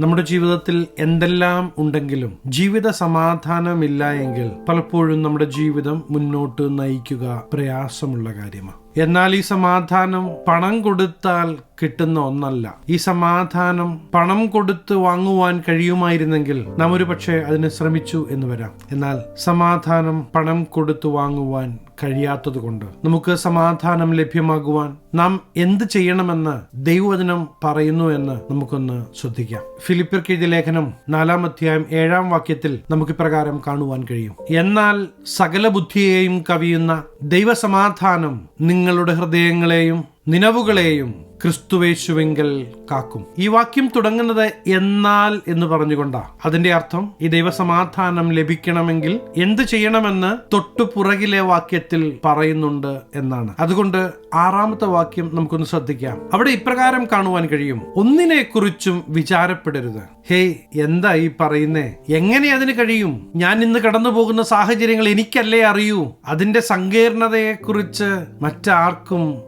നമ്മുടെ ജീവിതത്തിൽ എന്തെല്ലാം ഉണ്ടെങ്കിലും ജീവിത സമാധാനമില്ല എങ്കിൽ പലപ്പോഴും നമ്മുടെ ജീവിതം മുന്നോട്ട് നയിക്കുക പ്രയാസമുള്ള കാര്യമാണ്. എന്നാൽ ഈ സമാധാനം പണം കൊടുത്താൽ കിട്ടുന്ന ഒന്നല്ല. ഈ സമാധാനം പണം കൊടുത്ത് വാങ്ങുവാൻ കഴിയുമായിരുന്നെങ്കിൽ നാം ഒരു പക്ഷേ അതിന് ശ്രമിച്ചു എന്ന് വരാം. എന്നാൽ സമാധാനം പണം കൊടുത്ത് വാങ്ങുവാൻ കഴിയാത്തത് കൊണ്ട് നമുക്ക് സമാധാനം ലഭ്യമാകുവാൻ നാം എന്ത് ചെയ്യണമെന്ന് ദൈവവചനം പറയുന്നു എന്ന് നമുക്കൊന്ന് ശ്രദ്ധിക്കാം. ഫിലിപ്പിർക്ക് എഴുതിയ ലേഖനം നാലാം അധ്യായം ഏഴാം വാക്യത്തിൽ നമുക്ക് പ്രകാരം കാണുവാൻ കഴിയും. എന്നാൽ സകല ബുദ്ധിയെയും കവിയുന്ന ദൈവസമാധാനം നിങ്ങളുടെ ഹൃദയങ്ങളെയും നിലവുകളെയും ക്രിസ്തുവേശുവെങ്കിൽ കാക്കും. ഈ വാക്യം തുടങ്ങുന്നത് എന്നാൽ എന്ന് പറഞ്ഞുകൊണ്ടാ. അതിന്റെ അർത്ഥം ഈ ദൈവസമാധാനം ലഭിക്കണമെങ്കിൽ എന്ത് ചെയ്യണമെന്ന് തൊട്ടു പുറകിലെ വാക്യത്തിൽ പറയുന്നുണ്ട് എന്നാണ്. അതുകൊണ്ട് ആറാമത്തെ വാക്യം നമുക്കൊന്ന് ശ്രദ്ധിക്കാം. അവിടെ ഇപ്രകാരം കാണുവാൻ കഴിയും. ഒന്നിനെ കുറിച്ചും വിചാരപ്പെടരുത്. ഹേയ് എന്താ ഈ പറയുന്നേ? എങ്ങനെ അതിന് കഴിയും? ഞാൻ ഇന്ന് കടന്നു പോകുന്ന സാഹചര്യങ്ങൾ എനിക്കല്ലേ അറിയൂ? അതിന്റെ സങ്കീർണതയെക്കുറിച്ച് മറ്റാർക്കും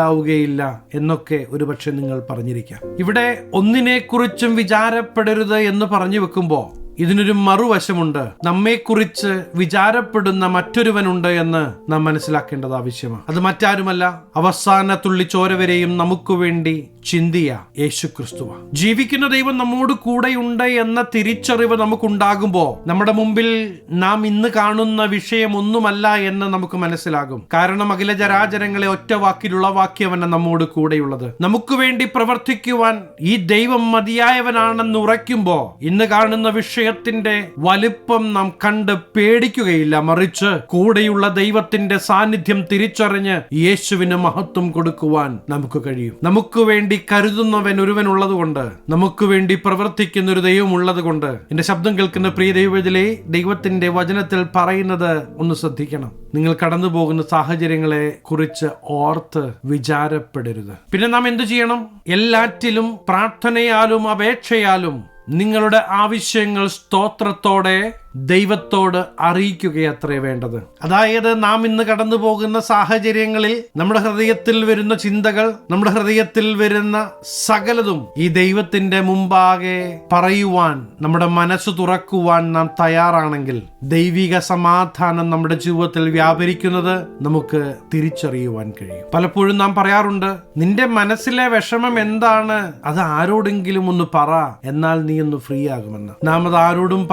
മനസ്സിലാവുകയില്ല എന്നൊക്കെ ഒരുപക്ഷെ നിങ്ങൾ പറഞ്ഞിരിക്കാം. ഇവിടെ ഒന്നിനെക്കുറിച്ചും വിചാരപ്പെടരുത് എന്ന് പറഞ്ഞു വെക്കുമ്പോൾ ഇതിനൊരു മറുവശമുണ്ട്. നമ്മെക്കുറിച്ച് വിചാരപ്പെടുന്ന മറ്റൊരുവനുണ്ട് എന്ന് നാം മനസ്സിലാക്കേണ്ടത് ആവശ്യമാണ്. അത് മറ്റാരുമല്ല. അവസാന തുള്ളി ചോര നമുക്ക് വേണ്ടി ചിന്തിയ യേശു ക്രിസ്തുവ ജീവിക്കുന്ന ദൈവം നമ്മോട് കൂടെയുണ്ട് എന്ന തിരിച്ചറിവ് നമുക്കുണ്ടാകുമ്പോൾ നമ്മുടെ മുമ്പിൽ നാം ഇന്ന് കാണുന്ന വിഷയം ഒന്നുമല്ല എന്ന് നമുക്ക് മനസ്സിലാകും. കാരണം അഖില ജരാചരങ്ങളെ ഒറ്റ വാക്കിൽ വാക്യവന നമ്മോട് കൂടെയുള്ളത്. നമുക്ക് വേണ്ടി പ്രവർത്തിക്കുവാൻ ഈ ദൈവം മതിയായവനാണെന്ന് ഉറയ്ക്കുമ്പോ ഇന്ന് കാണുന്ന വിഷയത്തിന്റെ വലിപ്പം നാം കണ്ട് പേടിക്കുകയില്ല. മറിച്ച് കൂടെയുള്ള ദൈവത്തിന്റെ സാന്നിധ്യം തിരിച്ചറിഞ്ഞ് യേശുവിന് മഹത്വം കൊടുക്കുവാൻ നമുക്ക് കഴിയും. നമുക്ക് വേണ്ടി കരുതുന്നവൻ ഒരുവൻ ഉള്ളതുകൊണ്ട് നമുക്ക് വേണ്ടി പ്രവർത്തിക്കുന്ന ഒരു ദൈവം ഉള്ളത് കൊണ്ട് എന്റെ ശബ്ദം കേൾക്കുന്ന പ്രിയ ദൈവത്തിലെ ദൈവത്തിന്റെ വചനത്തിൽ പറയുന്നത് ഒന്ന് ശ്രദ്ധിക്കണം. നിങ്ങൾ കടന്നു പോകുന്ന സാഹചര്യങ്ങളെ കുറിച്ച് ഓർത്ത് വിചാരപ്പെടരുത്. പിന്നെ നാം എന്തു ചെയ്യണം? എല്ലാറ്റിലും പ്രാർത്ഥനയാലും അപേക്ഷയാലും നിങ്ങളുടെ ആവശ്യങ്ങൾ സ്തോത്രത്തോടെ ദൈവത്തോട് അറിയിക്കുകയത്രേ വേണ്ടത്. അതായത് നാം ഇന്ന് കടന്നു പോകുന്ന സാഹചര്യങ്ങളിൽ നമ്മുടെ ഹൃദയത്തിൽ വരുന്ന ചിന്തകൾ നമ്മുടെ ഹൃദയത്തിൽ വരുന്ന സകലതും ഈ ദൈവത്തിന്റെ മുമ്പാകെ പറയുവാൻ നമ്മുടെ മനസ്സ് തുറക്കുവാൻ നാം തയ്യാറാണെങ്കിൽ ദൈവിക സമാധാനം നമ്മുടെ ജീവിതത്തിൽ വ്യാപരിക്കുന്നത് നമുക്ക് തിരിച്ചറിയുവാൻ കഴിയും. പലപ്പോഴും നാം പറയാറുണ്ട് നിന്റെ മനസ്സിലെ വിഷമം എന്താണ്? അത് ആരോടെങ്കിലും ഒന്ന് പറ എന്നാൽ നീ ഒന്ന് ഫ്രീ ആകുമെന്ന്. നാം അത് ആരോടും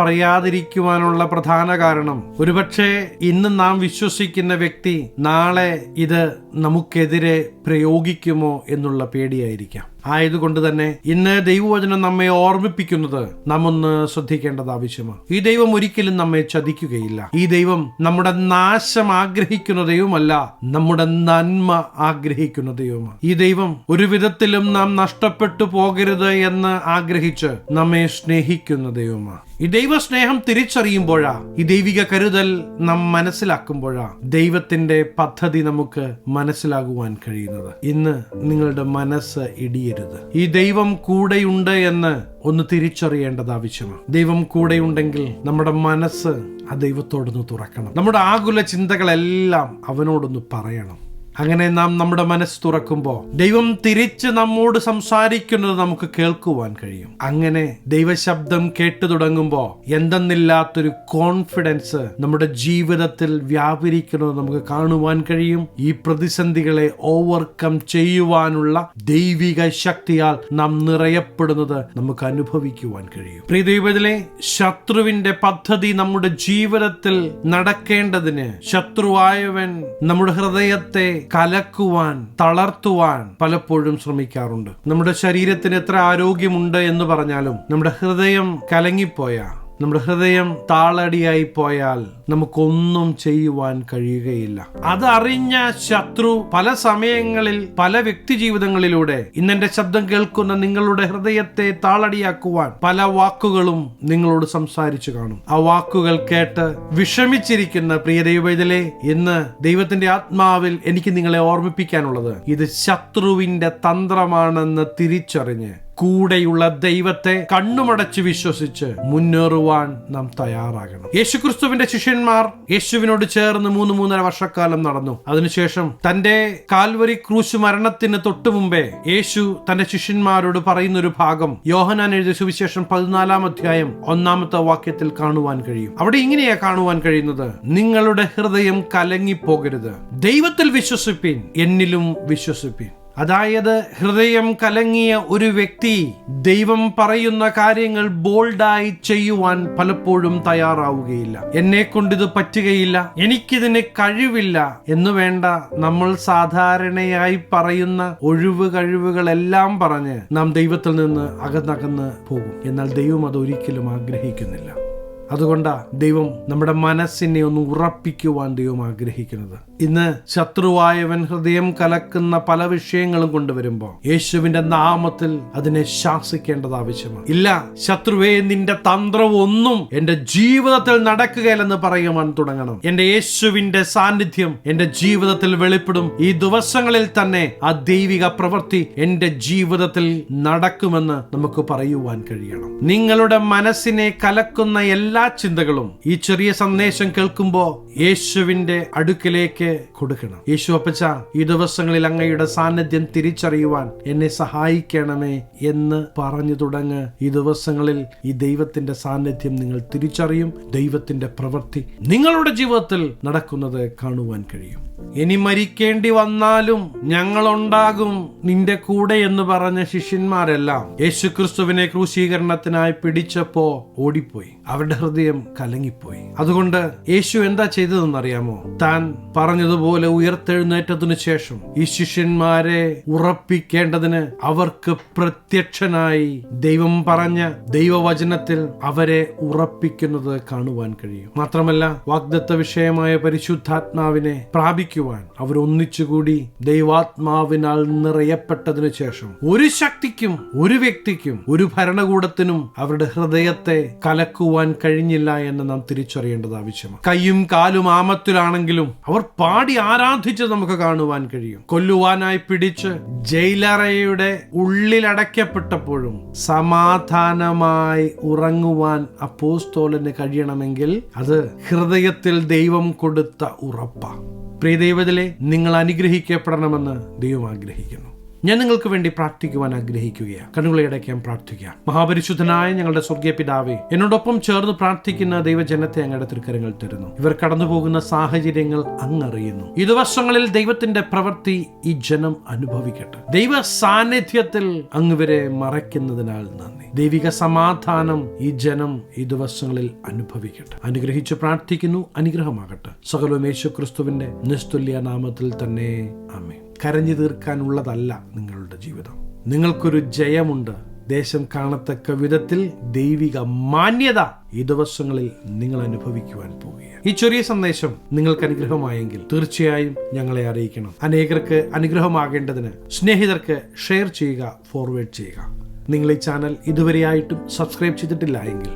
പറയാതിരിക്കുവാനുള്ള പ്രധാന കാരണം. ഒരുപക്ഷെ ഇന്ന് നാം വിശ്വസിക്കുന്ന വ്യക്തി നാളെ ഇത് നമുക്കെതിരെ പ്രയോഗിക്കുമോ എന്നുള്ള പേടിയായിരിക്കാം. ആയതുകൊണ്ട് തന്നെ ഇന്ന് ദൈവവചനം നമ്മെ ഓർമ്മിപ്പിക്കുന്നത് നമ്മൊന്ന് ശ്രദ്ധിക്കേണ്ടത് ആവശ്യമാണ്. ഈ ദൈവം ഒരിക്കലും നമ്മെ ചതിക്കുകയില്ല. ഈ ദൈവം നമ്മുടെ നാശം ആഗ്രഹിക്കുന്ന ദൈവമല്ല നമ്മുടെ നന്മ ആഗ്രഹിക്കുന്ന ദൈവമാണ്. ഈ ദൈവം ഒരു വിധത്തിലും നാം നഷ്ടപ്പെട്ടു പോകരുത് എന്ന് ആഗ്രഹിച്ച് നമ്മെ സ്നേഹിക്കുന്ന ദൈവമാണ്. ഈ ദൈവസ്നേഹം തിരിച്ചറിയുമ്പോഴാ ഈ ദൈവിക കരുതൽ നാം മനസ്സിലാക്കുമ്പോഴാ ദൈവത്തിന്റെ പദ്ധതി നമുക്ക് മനസ്സിലാകുവാൻ കഴിയുന്നത്. ഇന്ന് നിങ്ങളുടെ മനസ്സ് ഇടിയരുത്. ഈ ദൈവം കൂടെയുണ്ട് എന്ന് ഒന്ന് തിരിച്ചറിയേണ്ടത് ആവശ്യമാണ്. ദൈവം കൂടെയുണ്ടെങ്കിൽ നമ്മുടെ മനസ്സ് ആ ദൈവത്തോടൊന്ന് തുറക്കണം. നമ്മുടെ ആകുല ചിന്തകളെല്ലാം അവനോടൊന്ന് പറയണം. അങ്ങനെ നാം നമ്മുടെ മനസ്സ് തുറക്കുമ്പോൾ ദൈവം തിരിച്ച് നമ്മോട് സംസാരിക്കുന്നത് നമുക്ക് കേൾക്കുവാൻ കഴിയും. അങ്ങനെ ദൈവശബ്ദം കേട്ടു തുടങ്ങുമ്പോൾ എന്തെന്നില്ലാത്തൊരു കോൺഫിഡൻസ് നമ്മുടെ ജീവിതത്തിൽ വ്യാപരിക്കുന്നത് നമുക്ക് കാണുവാൻ കഴിയും. ഈ പ്രതിസന്ധികളെ ഓവർകം ചെയ്യുവാനുള്ള ദൈവിക ശക്തിയാൽ നാം നിറയപ്പെടുന്നത് നമുക്ക് അനുഭവിക്കുവാൻ കഴിയും. പ്രിയ ദൈവത്തിലെ ശത്രുവിന്റെ പദ്ധതി നമ്മുടെ ജീവിതത്തിൽ നടക്കേണ്ടതിന് ശത്രുവായവൻ നമ്മുടെ ഹൃദയത്തെ കലക്കുവാൻ തളർത്തുവാൻ പലപ്പോഴും ശ്രമിക്കാറുണ്ട്. നമ്മുടെ ശരീരത്തിന് എത്ര ആരോഗ്യമുണ്ട് എന്ന് പറഞ്ഞാലും നമ്മുടെ ഹൃദയം കലങ്ങിപ്പോയ. നമ്മുടെ ഹൃദയം താളടിയായി പോയാൽ നമുക്കൊന്നും ചെയ്യുവാൻ കഴിയുകയില്ല. അതറിഞ്ഞ ശത്രു പല സമയങ്ങളിൽ പല വ്യക്തി ജീവിതങ്ങളിലൂടെ ഇന്നെന്റെ ശബ്ദം കേൾക്കുന്ന നിങ്ങളുടെ ഹൃദയത്തെ താളടിയാക്കുവാൻ പല വാക്കുകളും നിങ്ങളോട് സംസാരിച്ചു കാണും. ആ വാക്കുകൾ കേട്ട് വിഷമിച്ചിരിക്കുന്ന പ്രിയ ദൈവത്തിലെ ഇന്ന് ദൈവത്തിന്റെ ആത്മാവിൽ എനിക്ക് നിങ്ങളെ ഓർമ്മിപ്പിക്കാനുള്ളത് ഇത് ശത്രുവിന്റെ തന്ത്രമാണെന്ന് തിരിച്ചറിഞ്ഞ് കൂടെയുള്ള ദൈവത്തെ കണ്ണുമടച്ച് വിശ്വസിച്ച് മുന്നേറുവാൻ നാം തയ്യാറാകണം. യേശുക്രിസ്തുവിന്റെ ശിഷ്യന്മാർ യേശുവിനോട് ചേർന്ന് മൂന്ന് മൂന്നര വർഷക്കാലം നടന്നു. അതിനുശേഷം തന്റെ കാൽവരി ക്രൂശ് മരണത്തിന് തൊട്ടു മുമ്പേ യേശു തന്റെ ശിഷ്യന്മാരോട് പറയുന്ന ഒരു ഭാഗം യോഹനാൻ എഴുതിയ സുവിശേഷം പതിനാലാം അധ്യായം ഒന്നാമത്തെ വാക്യത്തിൽ കാണുവാൻ കഴിയും. അവിടെ ഇങ്ങനെയാ കാണുവാൻ കഴിയുന്നത്. നിങ്ങളുടെ ഹൃദയം കലങ്ങിപ്പോകരുത്. ദൈവത്തിൽ വിശ്വസിപ്പീൻ എന്നിലും വിശ്വസിപ്പീൻ. അതായത് ഹൃദയം കലങ്ങിയ ഒരു വ്യക്തി ദൈവം പറയുന്ന കാര്യങ്ങൾ ബോൾഡായി ചെയ്യുവാൻ പലപ്പോഴും തയ്യാറാവുകയില്ല. എന്നെ കൊണ്ടിത് പറ്റുകയില്ല. എനിക്കിതിന് കഴിവില്ല എന്ന് വേണ്ട നമ്മൾ സാധാരണയായി പറയുന്ന ഒഴിവ് കഴിവുകളെല്ലാം പറഞ്ഞ് നാം ദൈവത്തിൽ നിന്ന് അകന്നകന്ന് പോകും. എന്നാൽ ദൈവം അത് ഒരിക്കലും ആഗ്രഹിക്കുന്നില്ല. അതുകൊണ്ടാ ദൈവം നമ്മുടെ മനസ്സിനെ ഒന്ന് ഉറപ്പിക്കുവാൻ ദൈവം ആഗ്രഹിക്കുന്നത്. ഇന്ന് ശത്രുവായവൻ ഹൃദയം കലക്കുന്ന പല വിഷയങ്ങളും കൊണ്ടുവരുമ്പോൾ യേശുവിന്റെ നാമത്തിൽ അതിനെ ശാസിക്കേണ്ടത് ആവശ്യമാണ്. ഇല്ല ശത്രുവേ നിന്റെ തന്ത്രം ഒന്നും എന്റെ ജീവിതത്തിൽ നടക്കുകയില്ലെന്ന് പറയുവാൻ തുടങ്ങണം. എന്റെ യേശുവിന്റെ സാന്നിധ്യം എന്റെ ജീവിതത്തിൽ വെളിപ്പെടും. ഈ ദിവസങ്ങളിൽ തന്നെ ആ ദൈവിക പ്രവൃത്തി എന്റെ ജീവിതത്തിൽ നടക്കുമെന്ന് നമുക്ക് പറയുവാൻ കഴിയണം. നിങ്ങളുടെ മനസ്സിനെ കലക്കുന്ന എല്ലാ ചിന്തകളും ഈ ചെറിയ സന്ദേശം കേൾക്കുമ്പോ യേശുവിന്റെ അടുക്കിലേക്ക് കൊടുക്കണം. യേശു അപ്പച്ച ഈ ദിവസങ്ങളിൽ അങ്ങയുടെ സാന്നിധ്യം തിരിച്ചറിയുവാൻ എന്നെ സഹായിക്കണമേ എന്ന് പറഞ്ഞു തുടങ്ങ്. ഈ ദിവസങ്ങളിൽ ഈ ദൈവത്തിന്റെ സാന്നിധ്യം നിങ്ങൾ തിരിച്ചറിയും. ദൈവത്തിന്റെ പ്രവൃത്തി നിങ്ങളുടെ ജീവിതത്തിൽ നടക്കുന്നത് കാണുവാൻ കഴിയും. ഇനി മരിക്കേണ്ടി വന്നാലും ഞങ്ങളുണ്ടാകും നിന്റെ കൂടെ എന്ന് പറഞ്ഞ ശിഷ്യന്മാരെല്ലാം. യേശുക്രിസ്തുവിനെ ക്രൂശീകരണത്തിനായി പിടിച്ചപ്പോ ഓടിപ്പോയി. അവരുടെ ഹൃദയം കലങ്ങിപ്പോയി. അതുകൊണ്ട് യേശു എന്താ ചെയ്തതെന്നറിയാമോ? താൻ പറഞ്ഞതുപോലെ ഉയർത്തെഴുന്നേറ്റതിനു ശേഷം ഈ ശിഷ്യന്മാരെ ഉറപ്പിക്കേണ്ടതിന് അവർക്ക് പ്രത്യക്ഷനായി ദൈവം പറഞ്ഞ ദൈവവചനത്തിൽ അവരെ ഉറപ്പിക്കുന്നത് കാണുവാൻ കഴിയും. മാത്രമല്ല വാഗ്ദത്ത വിഷയമായ പരിശുദ്ധാത്മാവിനെ പ്രാപിക്കുവാൻ അവർ ഒന്നിച്ചുകൂടി ദൈവാത്മാവിനാൽ നിറയപ്പെട്ടതിനു ശേഷം ഒരു ശക്തിക്കും ഒരു വ്യക്തിക്കും ഒരു ഭരണകൂടത്തിനും അവരുടെ ഹൃദയത്തെ കലക്കുവാൻ കഴിഞ്ഞില്ല എന്ന് നാം തിരിച്ചറിയേണ്ടത് ആവശ്യമാണ്. കൈയും കാലും ആമത്തിലാണെങ്കിലും അവർ പാടി ആരാധിച്ച് നമുക്ക് കാണുവാൻ കഴിയും. കൊല്ലുവാനായി പിടിച്ച് ജയിലറയുടെ ഉള്ളിലടയ്ക്കപ്പെട്ടപ്പോഴും സമാധാനമായി ഉറങ്ങുവാൻ അപ്പോസ്തോലന് കഴിയണമെങ്കിൽ അത് ഹൃദയത്തിൽ ദൈവം കൊടുത്ത ഉറപ്പാണ് പ്രിയ ദൈവത്തിലെ നിങ്ങൾ അനുഗ്രഹിക്കപ്പെടണമെന്ന് ദൈവം ആഗ്രഹിക്കുന്നു. ഞാൻ നിങ്ങൾക്ക് വേണ്ടി പ്രാർത്ഥിക്കുവാൻ ആഗ്രഹിക്കുകയാണ്. കണ്ണുകളെ അടയ്ക്കാൻ പ്രാർത്ഥിക്കാം മഹാപരിശുദ്ധനായ ഞങ്ങളുടെ സ്വർഗീയ പിതാവേ എന്നോടൊപ്പം ചേർന്ന് പ്രാർത്ഥിക്കുന്ന ദൈവജനത്തെ അങ്ങയുടെ തൃക്കരങ്ങൾ തരുന്നു. ഇവർ കടന്നുപോകുന്ന സാഹചര്യങ്ങൾ അങ്ങറിയുന്നു. ഈ ദിവസങ്ങളിൽ ദൈവത്തിന്റെ പ്രവൃത്തി ഈ ജനം അനുഭവിക്കട്ടെ. ദൈവ സാന്നിധ്യത്തിൽ അങ്ങ് ഇവരെ മറയ്ക്കുന്നതിനാൽ നന്ദി. ദൈവിക സമാധാനം ഈ ജനം ഈ ദിവസങ്ങളിൽ അനുഭവിക്കട്ടെ. അനുഗ്രഹിച്ചു പ്രാർത്ഥിക്കുന്നു അനുഗ്രഹമാകട്ടെ. സകലവും യേശു ക്രിസ്തുവിന്റെ നിസ്തുല്യ നാമത്തിൽ തന്നെ. അമ്മേ കരഞ്ഞു തീർക്കാനുള്ളതല്ല നിങ്ങളുടെ ജീവിതം. നിങ്ങൾക്കൊരു ജയമുണ്ട്. ദേശം കാണത്തക്ക വിധത്തിൽ ദൈവിക മാന്യത ഈ ദിവസങ്ങളിൽ നിങ്ങൾ അനുഭവിക്കുവാൻ പോവുകയാണ്. ഈ ചെറിയ സന്ദേശം നിങ്ങൾക്ക് അനുഗ്രഹമായെങ്കിൽ തീർച്ചയായും ഞങ്ങളെ അറിയിക്കണം. അനേകർക്ക് അനുഗ്രഹമാകേണ്ടതിന് സ്നേഹിതർക്ക് ഷെയർ ചെയ്യുക ഫോർവേഡ് ചെയ്യുക. നിങ്ങൾ ഈ ചാനൽ ഇതുവരെയായിട്ടും സബ്സ്ക്രൈബ് ചെയ്തിട്ടില്ല എങ്കിൽ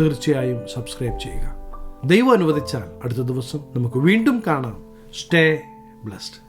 തീർച്ചയായും സബ്സ്ക്രൈബ് ചെയ്യുക. ദൈവം അനുവദിച്ചാൽ അടുത്ത ദിവസം നമുക്ക് വീണ്ടും കാണാം. Stay blessed.